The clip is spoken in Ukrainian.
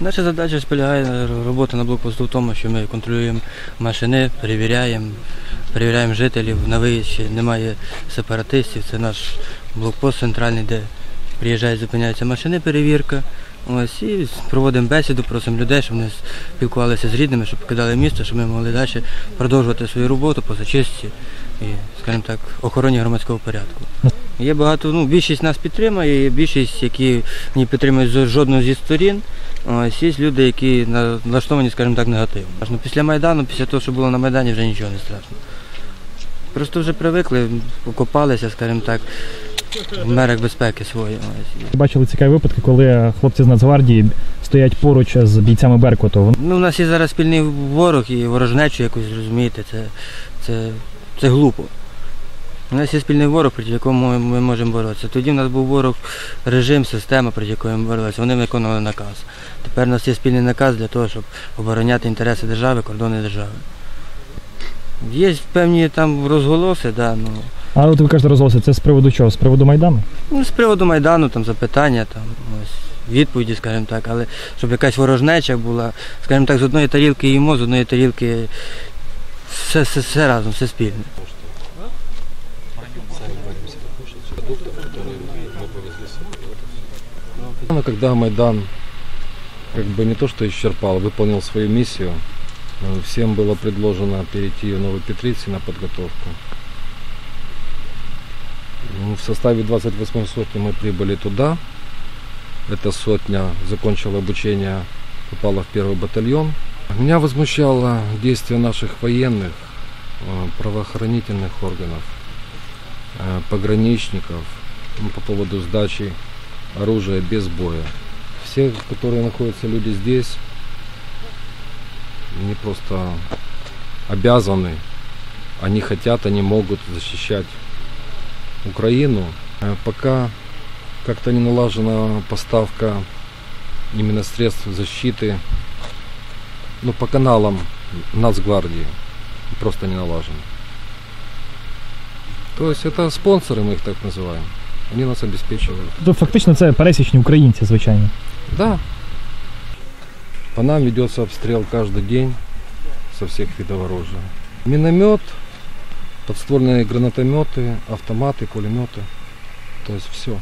Наша задача полягає робота на блокпосту в тому, що ми контролюємо машини, перевіряємо, перевіряємо жителів на виїзді. Немає сепаратистів. Це наш блокпост центральний, де приїжджають, зупиняються машини, перевірка. Ось і проводимо бесіду, просимо людей, щоб вони спілкувалися з рідними, щоб покидали місто, щоб ми могли далі продовжувати свою роботу по зачистці і, скажімо так, охороні громадського порядку. Є багато, ну, більшість нас підтримує, більшість, які не підтримують з- зі сторін. Ось є люди, які налаштовані, скажімо так, негативно. Аж, Після Майдану, після того, що було на Майдані, вже нічого не страшно. Просто вже привикли, окопалися, скажімо так, в мерах безпеки свої. Бачили цікаві випадки, коли хлопці з Нацгвардії стоять поруч з бійцями Беркуту. Ну, у нас є зараз спільний ворог і ворожнечу якусь, розумієте, це, це, це глупо. У нас є спільний ворог, проти якого ми, ми можемо боротися. Тоді в нас був ворог, режим, система, проти якої ми боролися. Вони виконували наказ. Тепер у нас є спільний наказ для того, щоб обороняти інтереси держави, кордони держави. Є певні там розголоси, да, ну, А от ви кажете, розголоси, це з приводу чого? З приводу Майдану? ну, з приводу Майдану, там запитання, там, ось, відповіді, скажімо так, але щоб якась ворожнеча була, скажімо так, з одної тарілки їмо, з одної тарілки все, все, все разом, все спільне. Но когда Майдан как бы не то что исчерпал, выполнил свою миссию, э, всем было предложено перейти в Новопетрицы на подготовку. Ну, В составе 28 сотни мы прибыли туда. Эта сотня закончила обучение, попала в первый батальон. Меня возмущало действие наших военных, э, правоохранительных органов, пограничников ну, по поводу сдачи оружия без боя. Все, которые находятся люди здесь, они просто обязаны, они хотят, они могут защищать Украину. Э, Пока как-то не налажена поставка именно средств защиты, ну, по каналам Нацгвардии, просто не налажено. То есть это спонсоры, мы их так называем. Они нас обеспечивают. То фактично це пересічні українці, звичайно. Да. По нам ведется обстрел каждый день со всех видов оружия. Миномет, подствольные гранатометы, автоматы, пулеметы. То есть все.